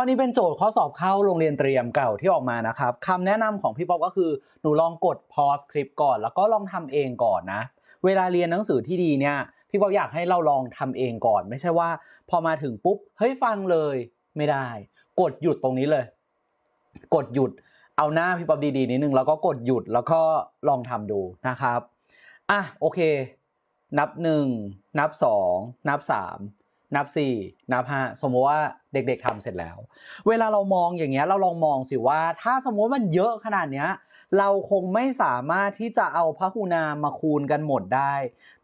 ข้อนี้เป็นโจทย์ข้อสอบเข้าโรงเรียนเตรียมเก่าที่ออกมานะครับคำแนะนำของพี่ป๊อปก็คือหนูลองกด pause คลิปก่อน แล้วก็ลองทำเองก่อนนะ เวลาเรียนหนังสือที่ดีเนี่ยพี่ป๊อปอยากให้เราลองทำเองก่อน ไม่ใช่ว่า พอมาถึงปุ๊บเฮ้ยฟังเลยไม่ได้ กดหยุดตรงนี้เลย กดหยุดเอาหน้าพี่ป๊อปดีๆนิดนึงแล้วก็กดหยุดแล้วก็ลองทำดูนะครับอะโอเค นับ 1 นับ 2 นับ 3 นับ 4 นับ 5 สมมติว่าเด็กๆทำเสร็จแล้ว เวลาเรามองอย่างเงี้ยเราลองมองสิว่า ถ้าสมมติมันเยอะขนาดเนี้ยเราคงไม่สามารถที่จะเอาพหูนามมาคูณกันหมดได้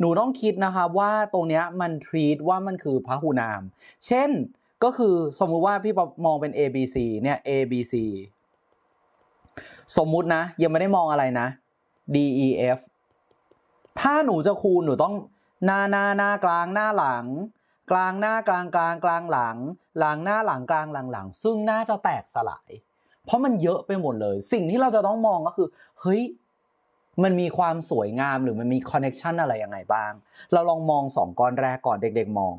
หนูต้องคิดนะครับว่าตรงเนี้ยมันทรีตว่ามันคือพหูนาม เช่นก็คือสมมุติว่าพี่ปอมองเป็น A B C เนี่ย A B C สมมุตินะ ยังไม่ได้มองอะไรนะ D E F ถ้าหนูจะคูณหนูต้องหน้าหน้าหน้ากลางหน้าหลัง กลางหน้ากลางกลางกลางหลัง หลังหน้าหลังกลางหลังหลัง ซึ่งน่าจะแตกสลาย เพราะมันเยอะไปหมดเลย สิ่งที่เราจะต้องมองก็คือเฮ้ยมันมีความสวยงามหรือมันมีคอนเน็ชันอะไรยังไงบ้าง เราลองมองสองก้อนแรกก่อนเด็ก ๆมอง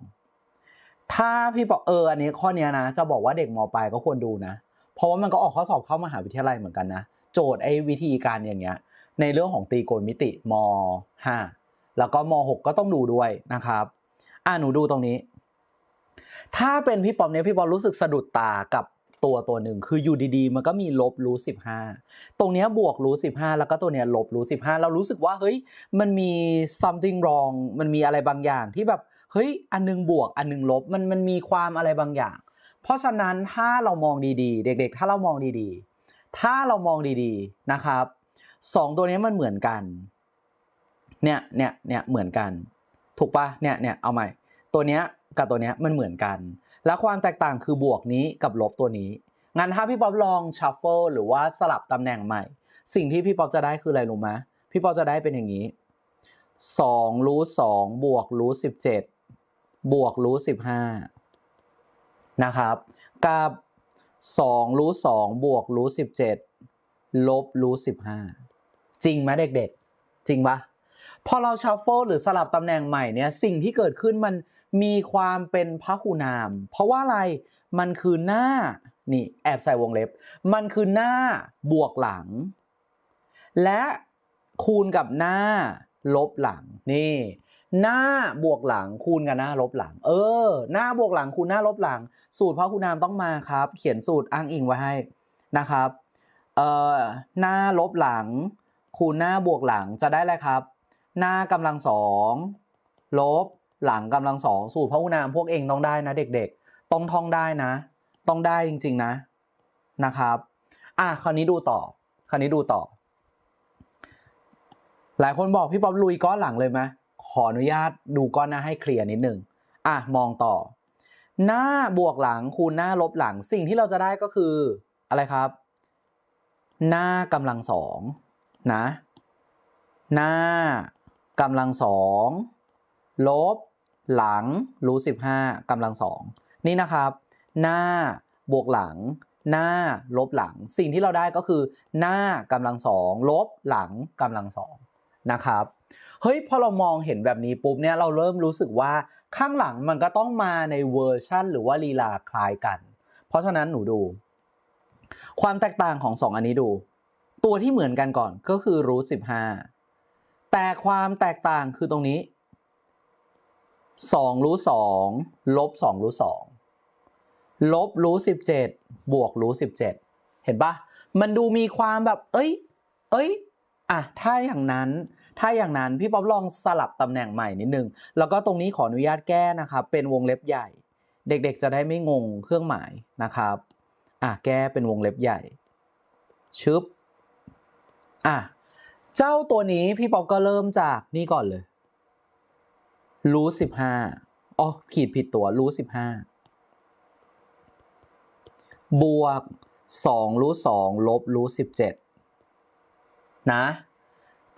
ถ้าพี่บอกเอออันนี้ข้อนี้นะ จะบอกว่าเด็กมปลายก็ควรดูนะ เพราะว่ามันก็ออกข้อสอบเข้ามหาวิทยาลัยเหมือนกันนะ โจทย์ไอ้วิธีการอย่างเงี้ย ในเรื่องของตีโกณมิติม 5 แล้วก็ม 6 ก็ต้องดูด้วยนะครับ อ่าหนูดูตรงนี้ ถ้าเป็นพี่ปอมเนี่ยพี่ปอมรู้สึกสะดุดตากับตัวตัวหนึ่งคืออยู่ดีๆ มันก็มีลบรูท15ตรงเนี้ยบวกรูท15แล้วก็ตัวเนี้ยลบรูท15เรารู้สึกว่าเฮ้ยมันมี something wrong มันมีอะไรบางอย่างที่แบบเฮ้ยอันนึงบวกอันนึงลบมันมันมีความอะไรบางอย่าง เพราะฉะนั้นถ้าเรามองดีๆ เด็กๆ ถ้าเรามองดีๆ ถ้าเรามองดีๆนะครับสองตัวนี้มันเหมือนกันเนี่ยเนี่ยเนี่ยเหมือนกัน ถูกปะเนี่ยเนี่ยเอาใหม่ ตัวเนี้ยกับตัวเนี้ยมันเหมือนกัน แล้วความแตกต่างคือบวกนี้กับลบตัวนี้ งั้นถ้าพี่ป๊อปลองชัฟเฟิลหรือว่าสลับตำแหน่งใหม่ สิ่งที่พี่ป๊อปจะได้คืออะไรรู้ไหมพี่ป๊อปจะได้เป็นอย่างนี้สองรูทสองบวกรูทสิบเจ็ดบวกรูทสิบห้านะครับกับสองรูทสองบวกรูทสิบเจ็ดลบรูทสิบห้าจริงไหมเด็กๆ จริงปะ พอเราชัฟเฟิลหรือสลับตำแหน่งใหม่เนี่ยสิ่งที่เกิดขึ้นมันมีความเป็นพหูนาม เพราะว่าอะไรมันคือหน้านี่แอบใส่วงเล็บ มันคือหน้าบวกหลัง และคูณกับหน้าลบหลังนี่ หน้าบวกหลังคูณกับหน้าลบหลัง เออ หน้าบวกหลังคูณหน้าลบหลัง สูตรพหูนามต้องมาครับ เขียนสูตรอ้างอิงไว้ให้นะครับเอ่อหน้าลบหลังคูณหน้าบวกหลังจะได้อะไรครับ หน้ากำลังสองลบหลังกำลังสองสูตรพหูนามพวกเองต้องได้นะเด็กๆ ต้องท่องได้นะ ต้องได้จริง ๆนะนะครับอะคราวนี้ดูต่อ คราวนี้ดูต่อ หลายคนบอกพี่ป๊อปลุยก้อนหลังเลยไหมขออนุญาตดูก้อนหน้าให้เคลียร์นิดหนึ่งอะมองต่อ หน้าบวกหลังคูณหน้าลบหลังสิ่งที่เราจะได้ก็คืออะไรครับ หน้ากำลังสองนะ หน้า กำลังสองลบ หลังรูทสิบห้ากำลังสองนี่นะครับ หน้าบวกหลัง หน้าลบหลัง สิ่งที่เราได้ก็คือ หน้ากำลังสองลบหลังกำลังสองนะครับเฮ้ยพอเรามองเห็นแบบนี้ปุ๊บเนี่ยเราเริ่มรู้สึกว่าข้างหลังมันก็ต้องมาในเวอร์ชั่น หรือว่าลีลาคล้ายกัน เพราะฉะนั้นหนูดู ความแตกต่างของ 2 อันนี้ดู ตัวที่เหมือนกันก่อนก็คือรูทสิบห้า แต่ความแตกต่างคือตรงนี้2รูทสองลบ2รูทสองลบรูทสิบเจ็ดบวกรูทสิบเจ็ดเห็นปะมันดูมีความแบบ เอ้ย เอ้ยอะถ้าอย่างนั้นถ้าอย่างนั้นพี่ป๊อปลองสลับตำแหน่งใหม่นิดนึง แล้วก็ตรงนี้ขออนุญาตแก้นะครับ เป็นวงเล็บใหญ่ เด็กๆจะได้ไม่งงเครื่องหมายนะครับอะแก้เป็นวงเล็บใหญ่ชึบอะ เจ้าตัวนี้พี่ป๊อปก็เริ่มจากนี่ก่อนเลย รูทสิบห้าอ๋อขีดผิดตัวรูทสิบห้าบวกสองรูสองลบรูทสิบเจ็ดนะ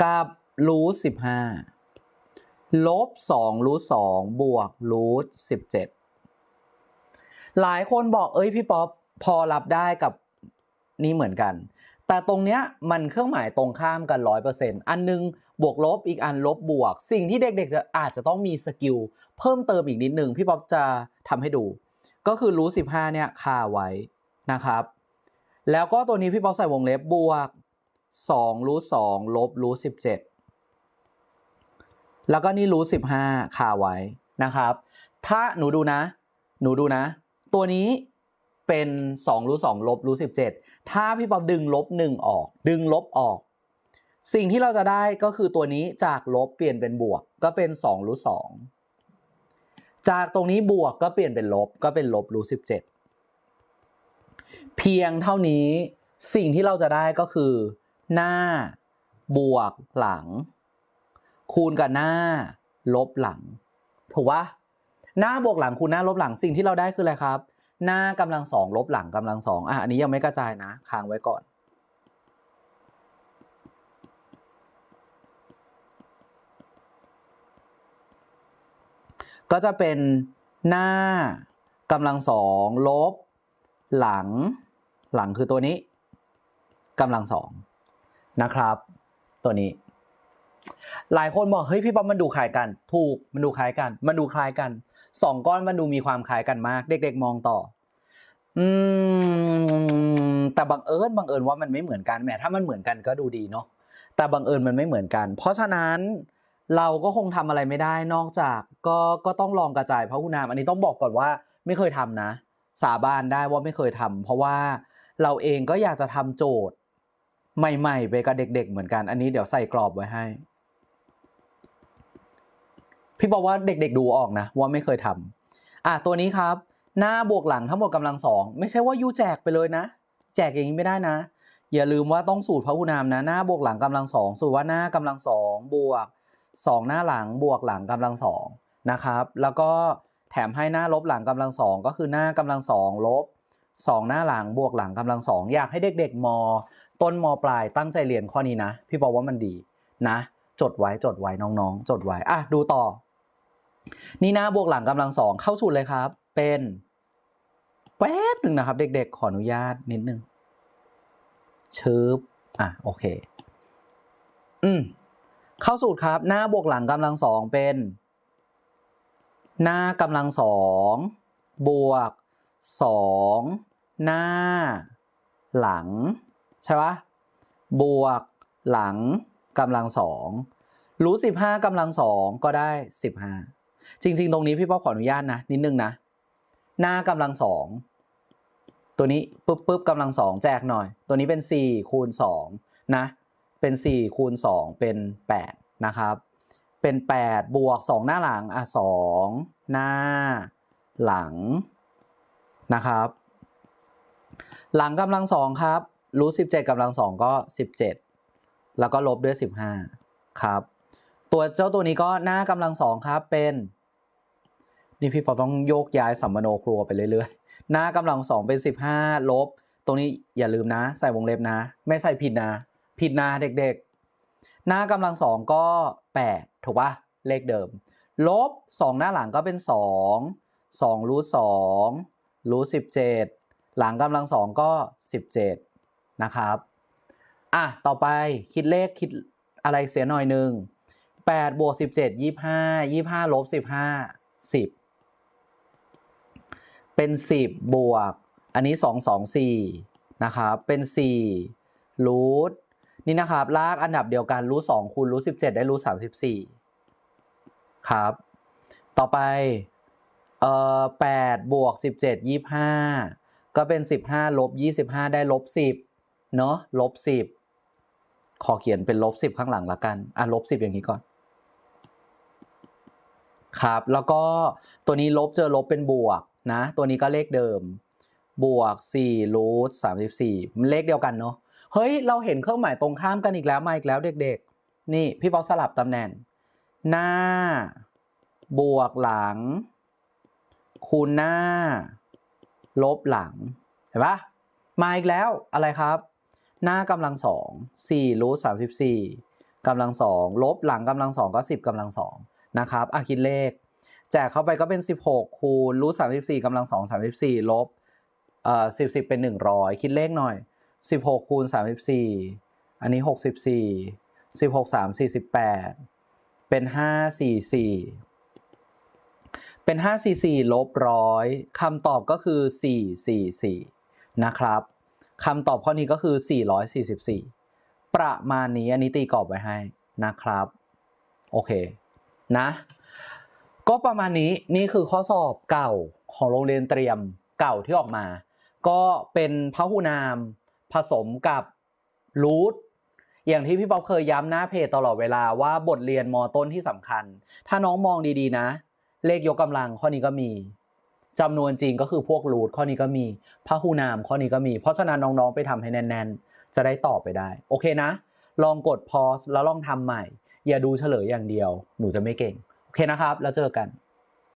กับรูทสิบห้าลบสองรูสองบวกรูทสิบเจ็ดหลายคนบอกเอ้ยพี่ป๊อปพอรับได้กับนี่เหมือนกัน แต่ตรงเนี้ยมันเครื่องหมายตรงข้ามกันร้อยเปอร์เซ็นต์อันนึงบวกลบอีกอันลบบวก สิ่งที่เด็กๆจะอาจจะต้องมีสกิลเพิ่มเติมอีกนิดนึงพี่ป๊อปจะทำให้ดู ก็คือรูทสิบห้าเนี่ยคาไว้นะครับ แล้วก็ตัวนี้พี่ป๊อกใส่วงเล็บบวกสองรูทสองลบรูทสิบเจ็ดแล้วก็นี่รูทสิบห้าคาไว้นะครับ ถ้าหนูดูนะ หนูดูนะ ตัวนี้ เป็น2รูท2ลบรูท17 ถ้าพี่ป๊อบดึงลบ1ออก ดึงลบออก สิ่งที่เราจะได้ก็คือตัวนี้จากลบเปลี่ยนเป็นบวก ก็เป็น2รูท2จากตรงนี้บวกก็เปลี่ยนเป็นลบก็เป็นลบรูท17 เพียงเท่านี้สิ่งที่เราจะได้ก็คือ หน้า บวกหลัง คูณกับหน้า ลบหลัง ถูกปะหน้าบวกหลังคูณหน้าลบหลังสิ่งที่เราได้คืออะไรครับ หน้ากำลังสองลบหลังกำลังสองอะอันนี้ยังไม่กระจายนะ ค้างไว้ก่อน ก็จะเป็นหน้ากำลังสองลบ หลัง หลังคือตัวนี้กำลังสองนะครับ ตัวนี้ หลายคนบอกเฮ้ยพี่ป๊อปมันดูคล้ายกัน ถูกมันดูคล้ายกัน มันดูคล้ายกัน สองก้อนมันดูมีความคล้ายกันมาก เด็ก ๆ มองต่อ อืม แต่บังเอิญบังเอิญว่ามันไม่เหมือนกันแหมถ้ามันเหมือนกันก็ดูดีเนาะแต่บังเอิญมันไม่เหมือนกัน เพราะฉะนั้นเราก็คงทำอะไรไม่ได้นอกจากก็ก็ต้องลองกระจายพระคุณนามอันนี้ต้องบอกก่อนว่าไม่เคยทำนะ สาบานได้ว่าไม่เคยทำเพราะว่าเราเองก็อยากจะทำโจทย์ใหม่ ๆ ไปกับเด็ก ๆ เหมือนกันอันนี้เดี๋ยวใส่กรอบไว้ให้ พี่บอกว่าเด็กๆดูออกนะ ว่าไม่เคยทำอะตัวนี้ครับ หน้าบวกหลังทั้งหมดกำลังสองไม่ใช่ว่ายูแจกไปเลยนะ แจกอย่างนี้ไม่ได้นะ อย่าลืมว่าต้องสูตรพหุนามนะ หน้าบวกหลังกำลังสองสูตรว่าหน้ากำลังสองบวกสองหน้าหลังบวกหลังกำลังสองนะครับ แล้วก็แถมให้หน้าลบหลังกำลังสองก็คือหน้ากำลังสองลบสองหน้าหลังบวกหลังกำลังสองอยากให้เด็กๆมต้นมปลายตั้งใจเรียนข้อนี้นะ พี่บอกว่ามันดีนะ จดไว้จดไว้น้องๆ จดไว้อะดูต่อ นี่หน้าบวกหลังกำลังสองเข้าสูตรเลยครับ เป็นแป๊บหนึ่งนะครับ เด็กๆ ขออนุญาตนิดนึงชึบอะโอเค อืมเข้าสูตรครับ หน้าบวกหลังกำลังสองเป็น หน้ากำลังสองบวกสองหน้า หลัง ใช่ปะบวกหลังกำลังสองรู้สิบห้ากำลังสองก็ได้สิบห้า จริง ๆ ตรงนี้พี่ป๊อปขออนุญาตนะนิดนึงนะ หน้ากำลังสองตัวนี้ปุ๊บปุ๊บกำลังสองแจกหน่อย ตัวนี้เป็นสี่คูณสองนะ เป็นสี่คูณสองเป็นแปดนะครับ เป็นแปดบวกสองหน้าหลัง อะสองหน้าหลังนะครับ หลังกำลังสองครับ รู้สิบเจ็ดกำลังสองก็สิบเจ็ดแล้วก็ลบด้วยสิบห้าครับ ตัวเจ้าตัวนี้ก็หน้ากำลังสองครับเป็น นี่พี่ปอต้องโยกย้ายสัมมโนครัวไปเรื่อยๆ หน้ากำลังสองเป็นสิบห้าลบ ตรงนี้อย่าลืมนะ ใส่วงเล็บนะ ไม่ใส่ผิดนะ ผิดนะเด็กๆ หน้ากำลังสองก็แปดถูกปะเลขเดิม ลบสองหน้าหลังก็เป็นสองสองรูทสองรูทสิบเจ็ดหลังกำลังสองก็สิบเจ็ดนะครับอะต่อไปคิดเลขคิดอะไรเสียหน่อยหนึ่งแปดบวกสิบเจ็ดยี่ห้ายี่ห้าลบสิบห้าสิบ เป็นสิบบวก อันนี้สองสองสี่นะครับ เป็นสี่รูทนี่นะครับ ลากอันดับเดียวกันรูทสองคูณรูทสิบเจ็ดได้รูทสามสิบสี่ครับ ต่อไป เอ่อแปดบวกสิบเจ็ดยี่ห้าก็เป็นสิบห้าลบยี่สิบห้าได้ลบสิบเนาะลบสิบขอเขียนเป็นลบสิบข้างหลังละกัน อะลบสิบอย่างนี้ก่อนครับ แล้วก็ตัวนี้ลบเจอลบเป็นบวก นะ ตัวนี้ก็เลขเดิม บวก4รูท34มันเลขเดียวกันเนาะ เฮ้ย เราเห็นเครื่องหมายตรงข้ามกันอีกแล้วมาอีกแล้วเด็กๆ นี่พี่ป๊อกสลับตำแหน่ง หน้า บวกหลัง คูณหน้า ลบหลัง เห็นปะมาอีกแล้วอะไรครับ หน้ากำลังสองสี่รูทสามสิบสี่กำลังสองลบหลังกำลังสองก็สิบกำลังสองนะครับอะคิดเลข แจกเข้าไปก็เป็น 16 คูณรูท34กำลัง2 34 ลบเอ่อ10 10 เป็น 100 คิดเลขหน่อย 16 คูณ 34 อันนี้ 64 16 3 48 เป็น 5 4 4 เป็น5 cc ลบร้อยคำตอบก็คือ 444 นะครับคำตอบข้อนี้ก็คือ 444 ประมาณนี้อันนี้ตีกรอบไว้ให้นะครับ โอเค นะ ก็ประมาณนี้นี่คือข้อสอบเก่าของโรงเรียนเตรียมเก่าที่ออกมา ก็เป็นพหุนามผสมกับรูทอย่างที่พี่ป๊อปเคยย้ำหน้าเพจตลอดเวลาว่าบทเรียนมต้นที่สำคัญ ถ้าน้องมองดีๆนะ เลขยกกำลังข้อนี้ก็มีจำนวนจริงก็คือพวกรูทข้อนี้ก็มีพหุนามข้อนี้ก็มี เพราะฉะนั้นน้องๆไปทำให้แน่นๆ จะได้ตอบไปได้ โอเคนะ ลองกดพอสแล้วลองทำใหม่ อย่าดูเฉลยอย่างเดียว หนูจะไม่เก่ง เคนะครับ แล้วเจอกัน